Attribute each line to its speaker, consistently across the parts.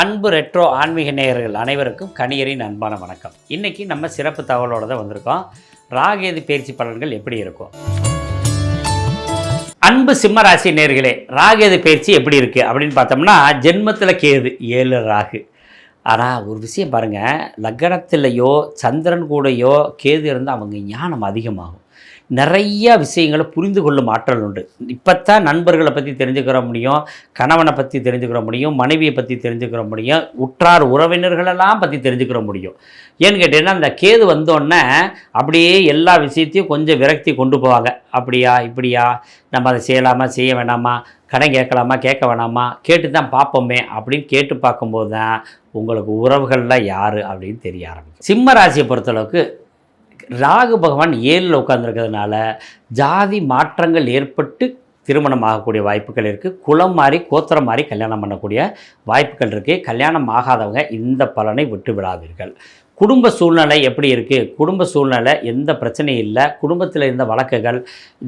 Speaker 1: அன்பு ரெட்ரோ ஆன்மீக நேயர்கள் அனைவருக்கும் கணியரின் அன்பான வணக்கம். இன்றைக்கி நம்ம சிறப்பு தகவலோடு தான் வந்திருக்கோம். ராகேது பயிற்சி பலன்கள் எப்படி இருக்கும்? அன்பு சிம்ம ராசி நேர்களே ராகேது பயிற்சி எப்படி இருக்குது அப்படின்னு பார்த்தோம்னா ஜென்மத்தில் கேது ஏழு ராகு. ஆனால் ஒரு விஷயம் பாருங்கள் லக்னத்திலேயோ சந்திரன் கூடையோ கேது இருந்தால் அவங்க ஞானம் அதிகமாகும். நிறைய விஷயங்களை புரிந்து கொள்ளும் ஆற்றல் உண்டு. இப்போத்தான் நண்பர்களை பற்றி தெரிஞ்சுக்கிற முடியும் கணவனை பற்றி தெரிஞ்சுக்கிற முடியும் மனைவியை பற்றி தெரிஞ்சுக்கிற முடியும் உற்றார் உறவினர்களெல்லாம் பற்றி தெரிஞ்சுக்கிற முடியும். ஏன்னு கேட்டீங்கன்னா அந்த கேது வந்தோடனே அப்படியே எல்லா விஷயத்தையும் கொஞ்சம் விரக்தி கொண்டு போவாங்க. அப்படியா இப்படியா நம்ம அதை செய்யலாமா செய்ய வேணாமா கடன் கேட்கலாமா கேட்க வேணாமா கேட்டு தான் பார்ப்போமே அப்படின்னு கேட்டு பார்க்கும்போது தான் உங்களுக்கு உறவுகளில் யார் அப்படின்னு தெரிய ஆரம்பிக்கும். சிம்ம ராசியை பொறுத்தளவுக்கு ராகு பகவான் ஏழில் உட்காந்துருக்கிறதுனால ஜாதி மாற்றங்கள் ஏற்பட்டு திருமணம் ஆகக்கூடிய வாய்ப்புகள் இருக்குது குலம் மாறி கோத்திரம் மாறி கல்யாணம் பண்ணக்கூடிய வாய்ப்புகள் இருக்குது கல்யாணம் ஆகாதவங்க இந்த பலனை விட்டு விடாதீர்கள் குடும்ப சூழ்நிலை எப்படி இருக்குது குடும்ப சூழ்நிலை எந்த பிரச்சனையும் இல்லை. குடும்பத்தில் இருந்த வழக்குகள்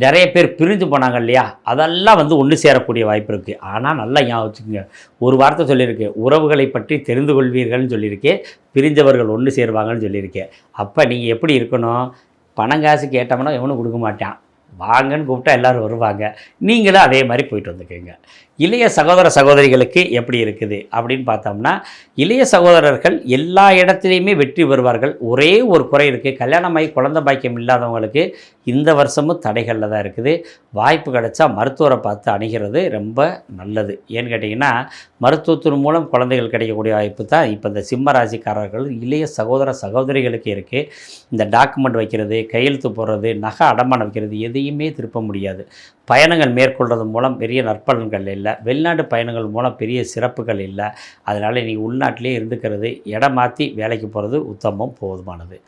Speaker 1: நிறைய பேர் பிரிஞ்சு போனாங்க இல்லையா? அதெல்லாம் வந்து ஒன்று சேரக்கூடிய வாய்ப்பு இருக்குது ஆனால் நல்லா ஞாபகம் வச்சுக்கோங்க. ஒரு வார்த்தை சொல்லியிருக்கு. உறவுகளை பற்றி தெரிந்து கொள்வீர்கள்னு சொல்லியிருக்கேன் பிரிஞ்சவர்கள் ஒன்று சேருவாங்கன்னு சொல்லியிருக்கேன் அப்போ நீங்கள் எப்படி இருக்கணும்? பணம் காசு கேட்டோம்னா எவனும் கொடுக்க மாட்டான். வாங்கன்னு கூப்பிட்டா எல்லோரும் வருவாங்க. நீங்களும் அதே மாதிரி போயிட்டு வந்துக்கோங்க. இளைய சகோதர சகோதரிகளுக்கு எப்படி இருக்குது அப்படின்னு பார்த்தோம்னா இளைய சகோதரர்கள் எல்லா இடத்துலையுமே வெற்றி பெறுவார்கள். ஒரே ஒரு குறை இருக்குது கல்யாணமாகி குழந்தை பாக்கியம் இல்லாதவங்களுக்கு இந்த வருஷமும் தடைகளில் தான் இருக்குது. வாய்ப்பு கிடைச்சா மருத்துவரை பார்த்து அணுகிறது ரொம்ப நல்லது. ஏன்னு கேட்டிங்கன்னா மருத்துவத்தின் மூலம் குழந்தைகள் கிடைக்கக்கூடிய வாய்ப்பு தான் இப்போ இந்த சிம்ம ராசிக்காரர்கள் இளைய சகோதர சகோதரிகளுக்கு இருக்குது இந்த டாக்குமெண்ட் வைக்கிறது கையெழுத்து போடுறது நகை அடமானம் வைக்கிறது எதையுமே திருப்ப முடியாது. பயணங்கள் மேற்கொள்வது மூலம் பெரிய நற்பலன்கள் இல்லை. வெளிநாட்டு பயணங்கள் மூலம் பெரிய சிறப்புகள் இல்லை. அதனால் நீங்கள் உள்நாட்டிலே இருந்துக்கிறது இடம் மாற்றி வேலைக்கு போகிறது உத்தமம் போதுமானது.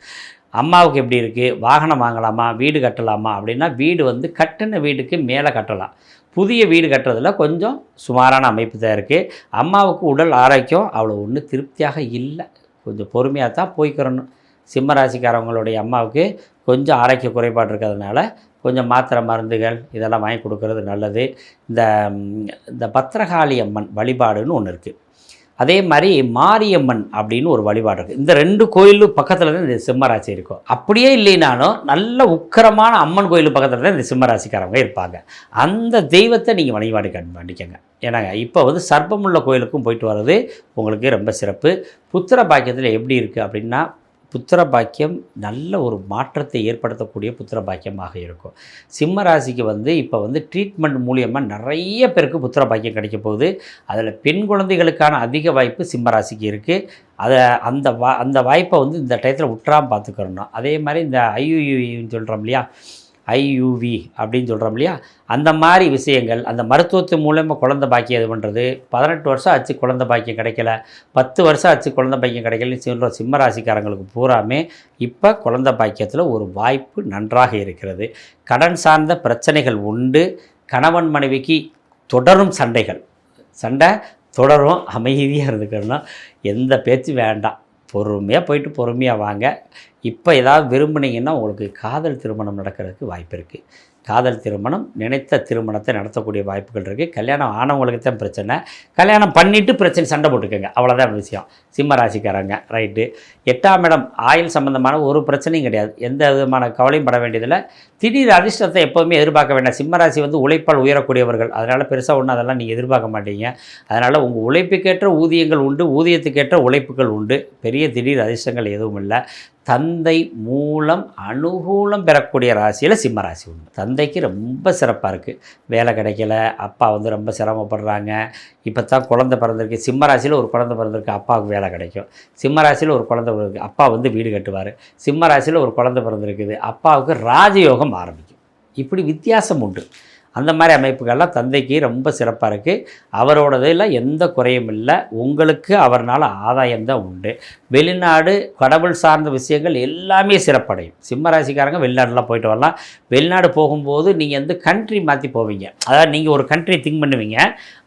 Speaker 1: அம்மாவுக்கு எப்படி இருக்குது வாகனம் வாங்கலாமா? வீடு கட்டலாமா? அப்படின்னா வீடு வந்து கட்டின வீடுக்கு மேலே கட்டலாம். புதிய வீடு கட்டுறதுல கொஞ்சம் சுமாரான அமைப்பு தான் இருக்குது அம்மாவுக்கு உடல் ஆரோக்கியம் அவ்வளோ ஒன்றும் திருப்தியாக இல்லை. கொஞ்சம் பொறுமையாக தான் போய்க்கிறணும். சிம்ம ராசிக்காரவங்களுடைய அம்மாவுக்கு கொஞ்சம் ஆரோக்கிய குறைபாடு இருக்கிறதுனால கொஞ்சம் மாத்திரை மருந்துகள் இதெல்லாம் வாங்கி கொடுக்கறது நல்லது. இந்த இந்த பத்திரகாளி அம்மன் வழிபாடுன்னு ஒன்று இருக்குது அதே மாதிரி மாரியம்மன் அப்படின்னு ஒரு வழிபாடு இருக்குது இந்த ரெண்டு கோயிலும் பக்கத்தில் தான் இந்த சிம்மராசி இருக்கும் அப்படியே இல்லைனாலும் நல்ல உக்கரமான அம்மன் கோயில் பக்கத்தில் தான் இந்த சிம்மராசிக்காரவங்க இருப்பாங்க. அந்த தெய்வத்தை நீங்கள் வழிபாடு கண் பண்ணிக்கங்க. ஏன்னாங்க இப்போ வந்து சர்ப்பமுள்ள கோயிலுக்கும் போயிட்டு வர்றது உங்களுக்கு ரொம்ப சிறப்பு. புத்திர பாக்கியத்தில் எப்படி இருக்குது அப்படின்னா புத்திர பாக்கியம் நல்ல ஒரு மாற்றத்தை ஏற்படுத்தக்கூடிய புத்திர பாக்கியமாக இருக்கும். சிம்ம ராசிக்கு வந்து இப்போ வந்து ட்ரீட்மெண்ட் மூலியமாக நிறைய பேருக்கு புத்திர பாக்கியம் கிடைக்க போகுது. அதில் பெண் குழந்தைகளுக்கான அதிக வாய்ப்பு சிம்ம ராசிக்கு இருக்குது அதை அந்த வா அந்த வாய்ப்பை வந்து இந்த டயத்தில் விட்டுறாம பார்த்துக்கிறணும். அதே மாதிரி இந்த ஐயுயூன்னு சொல்கிறோம் இல்லையா? ஐயூவி அப்படின்னு சொல்கிறோம் இல்லையா? அந்த மாதிரி விஷயங்கள் அந்த மருத்துவத்து மூலமாக குழந்தை பாக்கியம் இது பண்ணுறது பதினெட்டு வருஷம் ஆச்சு குழந்தை பாக்கியம் கிடைக்கல. பத்து வருஷம் ஆச்சு குழந்தை பாக்கியம் கிடைக்கலன்னு சொல்கிற சிம்ம ராசிக்காரங்களுக்கு பூராமே இப்போ குழந்தை பாக்கியத்தில் ஒரு வாய்ப்பு நன்றாக இருக்கிறது. கடன் சார்ந்த பிரச்சனைகள் உண்டு. கணவன் மனைவிக்கு தொடரும் சண்டைகள். சண்டை தொடரும் அமைதியாக இருந்துக்கணும் எந்த பேச்சு வேண்டாம். பொறுமையாக போயிட்டு பொறுமையாக வாங்க. இப்போ ஏதாவது விரும்புனீங்கன்னா உங்களுக்கு காதல் திருமணம் நடக்கிறதுக்கு வாய்ப்பு இருக்குது காதல் திருமணம் நினைத்த திருமணத்தை நடத்தக்கூடிய வாய்ப்புகள் இருக்குது கல்யாணம் ஆனவங்களுக்கு தான் பிரச்சனை. கல்யாணம் பண்ணிவிட்டு பிரச்சனை சண்டை போட்டுக்கோங்க. அவ்வளோதான் விஷயம். சிம்ம ராசிக்காரங்க ரைட்டு. எட்டாம் இடம் ஆயுள் சம்மந்தமான ஒரு பிரச்சனையும் கிடையாது. எந்த விதமான கவலையும் பட வேண்டியதில்லை. திடீர் அதிர்ஷ்டத்தை எப்போவுமே எதிர்பார்க்க வேண்டாம். சிம்ம ராசி வந்து உழைப்பால் உயரக்கூடியவர்கள். அதனால் பெருசாக ஒன்றும் அதெல்லாம் நீங்கள் எதிர்பார்க்க மாட்டீங்க. அதனால் உங்கள் உழைப்புக்கேற்ற ஊதியங்கள் உண்டு ஊதியத்துக்கேற்ற உழைப்புகள் உண்டு. பெரிய திடீர் அதிர்ஷ்டங்கள் எதுவும் இல்லை. தந்தை மூலம் அனுகூலம் பெறக்கூடிய ராசியில் சிம்ம ராசி உண்டு. தந்தைக்கு ரொம்ப சிறப்பாக இருக்குது வேலை கிடைக்கல அப்பா வந்து ரொம்ப சிரமப்படுறாங்க. இப்போ தான் குழந்தை பிறந்திருக்கு. சிம்ம ராசியில் ஒரு குழந்தை பிறந்திருக்கு அப்பாவுக்கு வேலை கிடைக்கும். சிம்ம ராசியில் ஒரு குழந்தை பிறகு அப்பா வந்து வீடு கட்டுவார். சிம்ம ராசியில் ஒரு குழந்தை பிறந்திருக்குது அப்பாவுக்கு ராஜயோகம் ஆரம்பிக்கும். இப்படி வித்தியாசம் உண்டு. அந்த மாதிரி அமைப்புகள்லாம் தந்தைக்கு ரொம்ப சிறப்பாக இருக்குது அவரோடதில் எந்த குறையும் இல்லை. உங்களுக்கு அவர்னால் ஆதாயம் தான் உண்டு. வெளிநாடு கடவுள் சார்ந்த விஷயங்கள் எல்லாமே சிறப்படையும். சிம்ம ராசிக்காரங்க வெளிநாடுலாம் போயிட்டு வரலாம். வெளிநாடு போகும்போது நீங்கள் வந்து கண்ட்ரி மாற்றி போவீங்க. அதாவது நீங்கள் ஒரு கண்ட்ரி திங்க் பண்ணுவீங்க.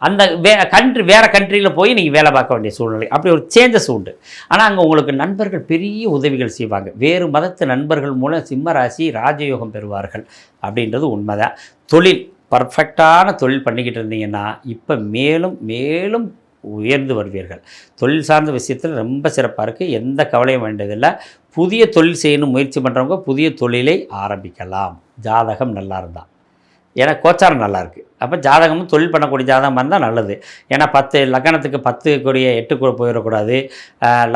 Speaker 1: அந்த வே கண்ட்ரி வேறு கண்ட்ரியில் போய் நீங்கள் வேலை பார்க்க வேண்டிய சூழ்நிலை. அப்படி ஒரு சேஞ்சஸ் உண்டு. ஆனால் அங்கே உங்களுக்கு நண்பர்கள் பெரிய உதவிகள் செய்வாங்க. வேறு மதத்து நண்பர்கள் மூலம் சிம்ம ராசி ராஜயோகம் பெறுவார்கள். அப்படின்றது உண்மைதான். தொழில். பர்ஃபெக்டான தொழில் பண்ணிக்கிட்டு இருந்தீங்கன்னா இப்போ மேலும் மேலும் உயர்ந்து வருவீர்கள். தொழில் சார்ந்த விஷயத்தில் ரொம்ப சிறப்பாக இருக்குது எந்த கவலையும் வேண்டியதில்லை. புதிய தொழில் செய்யணும் முயற்சி பண்ணுறவங்க புதிய தொழிலை ஆரம்பிக்கலாம். ஜாதகம் நல்லா இருந்தால் ஏன்னா கோச்சாரம் நல்லாயிருக்கு அப்போ ஜாதகமும் தொழில் பண்ணக்கூடிய ஜாதகமாக இருந்தால் நல்லது. ஏன்னா பத்து லக்னத்துக்கு பத்து கூடிய எட்டு கூட போயிடக்கூடாது.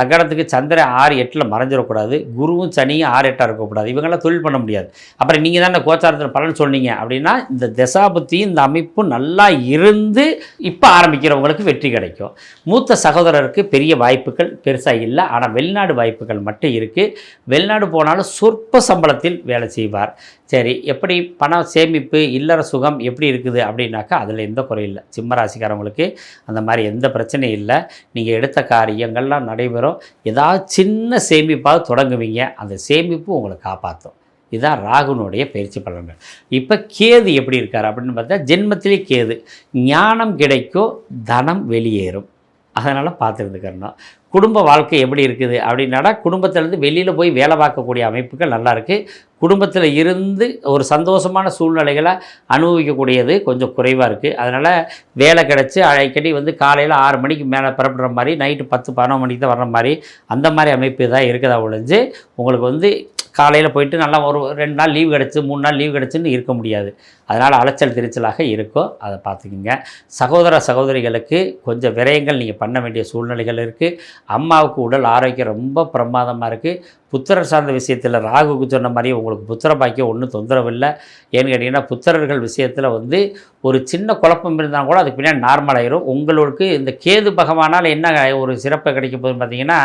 Speaker 1: லக்கணத்துக்கு லக்னத்துக்கு ஆறு எட்டில் மறைஞ்சிடக்கூடாது. குருவும் சனியும் ஆறு எட்டாக இருக்கக்கூடாது. இவங்கெல்லாம் தொழில் பண்ண முடியாது. அப்புறம் நீங்கள் தான் இந்த கோச்சாரத்தில் பலன் சொன்னீங்க அப்படின்னா இந்த தசாபுத்தியும் இந்த அமைப்பும் நல்லா இருந்து இப்போ ஆரம்பிக்கிறவங்களுக்கு வெற்றி கிடைக்கும். மூத்த சகோதரருக்கு பெரிய வாய்ப்புகள் பெருசாக இல்லை. ஆனால் வெளிநாடு வாய்ப்புகள் மட்டும் இருக்குது வெளிநாடு போனாலும் சொற்ப சம்பளத்தில் வேலை செய்வார். சரி எப்படி பணம் சேமிப்பு இல்லற சுகம் எப்படி இருக்குது அப்படின்னாக்கா அதில் எந்த குறையும் இல்லை. சிம்ம ராசிக்காரவங்களுக்கு அந்த மாதிரி எந்த பிரச்சனையும் இல்லை. நீங்கள் எடுத்த காரியங்கள்லாம் நடைபெறும். ஏதாவது சின்ன சேமிப்பாக தொடங்குவீங்க. அந்த சேமிப்பு உங்களை காப்பாற்றும் இதுதான் ராகுனுடைய பயிற்சி பலன்கள். இப்போ கேது எப்படி இருக்கார் அப்படின்னு பார்த்தா ஜென்மத்திலே கேது. ஞானம் கிடைக்கும் தனம் வெளியேறும். அதனால் பார்த்துருந்துக்கணும். குடும்ப வாழ்க்கை எப்படி இருக்குது அப்படின்னா குடும்பத்திலேருந்து வெளியில் போய் வேலை பார்க்கக்கூடிய அமைப்புகள் நல்லா இருக்குது குடும்பத்தில் இருந்து ஒரு சந்தோஷமான சூழ்நிலைகளை அனுபவிக்கக்கூடியது கொஞ்சம் குறைவாக இருக்குது அதனால் வேலை கிடச்சி அடிக்கடி வந்து காலையில் ஆறு மணிக்கு மேலே புறப்படுற மாதிரி நைட்டு பத்து பதினொன்று மணிக்கு தான் வர்ற மாதிரி அந்த மாதிரி அமைப்பு தான் இருக்குதா ஒழிஞ்சு உங்களுக்கு வந்து காலையில் போயிட்டு நல்லா ஒரு ரெண்டு நாள் லீவ் கிடச்சி மூணு நாள் லீவ் கிடச்சின்னு இருக்க முடியாது. அதனால் அலைச்சல் திருச்சலாக இருக்கும். அதை பார்த்துக்கிங்க. சகோதர சகோதரிகளுக்கு கொஞ்சம் விரயங்கள் நீங்கள் பண்ண வேண்டிய சூழ்நிலைகள் இருக்குது அம்மாவுக்கு உடல் ஆரோக்கியம் ரொம்ப பிரமாதமாக இருக்குது புத்திரர் சார்ந்த விஷயத்தில் ராகுக்கு சொன்ன மாதிரி உங்களுக்கு புத்திர பாக்கியம் ஒன்றும் தொந்தரவு இல்லை ஏன்னு கேட்டிங்கன்னா புத்திரர்கள் விஷயத்தில் வந்து ஒரு சின்ன குழப்பம் இருந்தால் கூட அதுக்கு பின்னாடி நார்மல் ஆயிரும். உங்களுக்கு இந்த கேது பகவானால் என்ன ஒரு சிறப்பு கிடைக்க போகுதுன்னு பார்த்தீங்கன்னா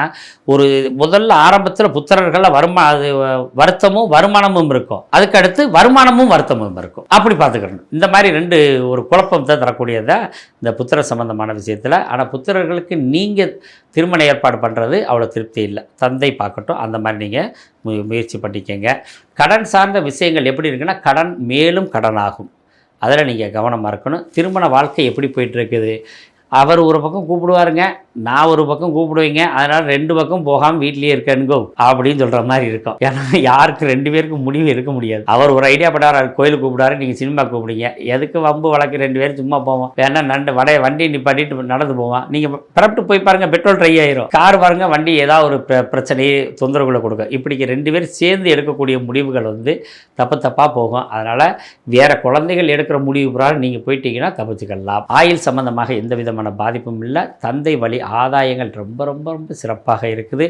Speaker 1: ஒரு முதல்ல ஆரம்பத்தில் புத்திரர்களில் வருமா அது வருத்தமும் வருமானமும் இருக்கும். அதுக்கு அடுத்து வருமானமும் வருத்தமும் இருக்கும். அப்படி பார்த்துக்கணும். இந்த மாதிரி ரெண்டு ஒரு குழப்பம் தான் இந்த புத்திர சம்பந்தமான விஷயத்தில். ஆனால் புத்திரர்களுக்கு நீங்கள் திருமண ஏற்பாடு பண்ணுறது அவ்வளோ திருப்தி இல்லை. தந்தை பார்க்கட்டும் அந்த மாதிரி நீங்கள் மு முயற்சி பண்ணிக்கங்க. கடன் சார்ந்த விஷயங்கள் எப்படி இருக்குன்னா கடன் மேலும் கடனாகும். அதில் நீங்கள் கவனமாக இருக்கணும். திருமண வாழ்க்கை எப்படி போயிட்டுருக்குது அவர் ஒரு பக்கம் கூப்பிடுவாருங்க. நான் ஒரு பக்கம் கூப்பிடுவீங்க அதனால் ரெண்டு பக்கம் போகாமல் வீட்லேயே இருக்கணுங்கோ அப்படின்னு சொல்கிற மாதிரி இருக்கும். ஏன்னா யாருக்கு ரெண்டு பேருக்கும் முடிவு இருக்க முடியாது. அவர் ஒரு ஐடியா பண்ணார் கோயிலுக்கு கூப்பிடாரு நீங்கள் சினிமா கூப்பிடுங்க எதுக்கு வம்பு வழக்கு ரெண்டு பேரும் சும்மா போவோம்? வேணா நண்டு வடைய வண்டி நிப்பாட்டிட்டு நடந்து போவோம். நீங்கள் பரப்பிட்டு போய் பாருங்கள் பெட்ரோல் ட்ரை ஆயிரும். கார் பாருங்க வண்டி ஏதாவது ஒரு பிர- பிரச்சனையை தொந்தரவுகளை கொடுக்கும். இப்படிக்கு ரெண்டு பேரும் சேர்ந்து எடுக்கக்கூடிய முடிவுகள் வந்து தப்பு தப்பாக போகும். அதனால் வேற குழந்தைகள் எடுக்கிற முடிவு பிரகாரம் நீங்கள் போயிட்டீங்கன்னா தப்பிச்சுக்கலாம். ஆயில் சம்பந்தமாக எந்த விதமான பாதிப்பும் இல்லை. தந்தை வழி ஆதாயங்கள் ரொம்ப ரொம்ப ரொம்ப சிறப்பாக இருக்குது.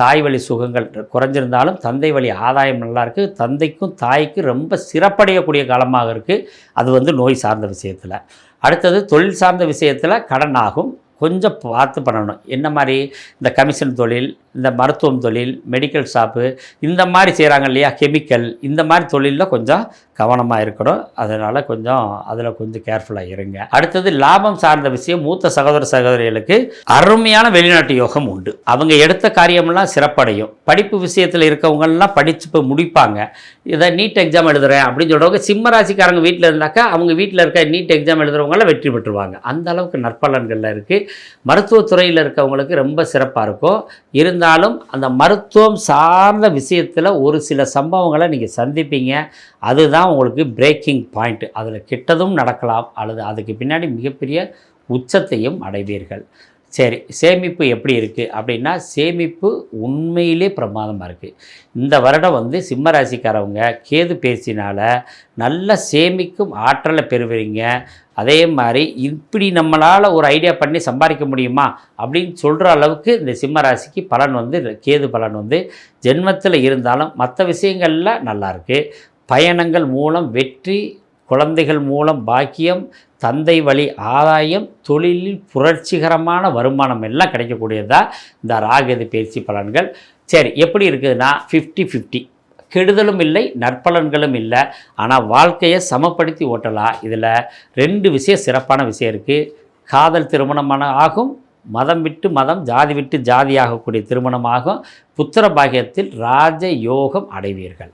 Speaker 1: தாய் வழி சுகங்கள் குறைஞ்சிருந்தாலும் தந்தை வழி ஆதாயம் நல்லா இருக்குது தந்தைக்கும் தாய்க்கும் ரொம்ப சிறப்படையக்கூடிய காலமாக இருக்குது அது வந்து நோய் சார்ந்த விஷயத்தில். அடுத்தது தொழில் சார்ந்த விஷயத்தில் கடன் ஆகும் கொஞ்சம் பார்த்து பண்ணணும். என்ன மாதிரி? இந்த கமிஷன் தொழில் இந்த மருத்துவம் தொழில் மெடிக்கல் ஷாப்பு இந்த மாதிரி செய்கிறாங்க இல்லையா? கெமிக்கல் இந்த மாதிரி தொழிலில் கொஞ்சம் கவனமாக இருக்கணும். அதனால் கொஞ்சம் அதில் கொஞ்சம் கேர்ஃபுல்லாக இருங்க. அடுத்தது லாபம் சார்ந்த விஷயம் மூத்த சகோதர சகோதரிகளுக்கு அருமையான வெளிநாட்டு யோகம் உண்டு. அவங்க எடுத்த காரியமெல்லாம் சிறப்படையும். படிப்பு விஷயத்தில் இருக்கவங்கெல்லாம் படித்து இப்போ முடிப்பாங்க. இதை நீட் எக்ஸாம் எழுதுறேன் அப்படின்னு சொல்கிறவங்க சிம்ம ராசிக்காரங்க வீட்டில் இருந்தாக்கா அவங்க வீட்டில் இருக்க நீட் எக்ஸாம் எழுதுறவங்களாம் வெற்றி பெற்றுருவாங்க அந்த அளவுக்கு நற்பலன்களில் இருக்குது மருத்துவத்துறையில் இருக்கவங்களுக்கு ரொம்ப சிறப்பாக இருக்கும். இருந்தாலும் அந்த மருத்துவம் சார்ந்த விஷயத்தில் ஒரு சில சம்பவங்களை நீங்கள் சந்திப்பீங்க. அதுதான் உங்களுக்கு பிரேக்கிங் பாயிண்ட் அதில் கிட்டதும் நடக்கலாம். அல்லது அதுக்கு பின்னாடி மிகப்பெரிய உச்சத்தையும் அடைவீர்கள். சரி சேமிப்பு எப்படி இருக்குது அப்படின்னா சேமிப்பு உண்மையிலே பிரமாதமாக இருக்குது இந்த வருடம் வந்து சிம்ம ராசிக்காரவங்க கேது பேசினால் நல்ல சேமிக்கும் ஆற்றலை பெறுவீங்க. அதே மாதிரி இப்படி நம்மளால் ஒரு ஐடியா பண்ணி சம்பாதிக்க முடியுமா? அப்படின்னு சொல்கிற அளவுக்கு இந்த சிம்ம ராசிக்கு பலன் வந்து கேது பலன் வந்து ஜென்மத்தில் இருந்தாலும் மற்ற விஷயங்களில் நல்லாயிருக்கு பயணங்கள் மூலம் வெற்றி குழந்தைகள் மூலம் பாக்கியம் தந்தை வழி ஆதாயம் தொழிலில் புரட்சிகரமான வருமானம் எல்லாம் கிடைக்கக்கூடியதாக இந்த ராகது பயிற்சி பலன்கள். சரி எப்படி இருக்குதுன்னா ஃபிஃப்டி ஃபிஃப்டி கெடுதலும் இல்லை நற்பலன்களும் இல்லை. ஆனால் வாழ்க்கையை சமப்படுத்தி ஓட்டலாம். இதில் ரெண்டு விஷயம் சிறப்பான விஷயம் இருக்குது காதல் திருமணமான ஆகும். மதம் விட்டு மதம் ஜாதி விட்டு ஜாதி ஆகக்கூடிய திருமணமாகும் புத்திர பாகியத்தில் ராஜ யோகம் அடைவீர்கள்.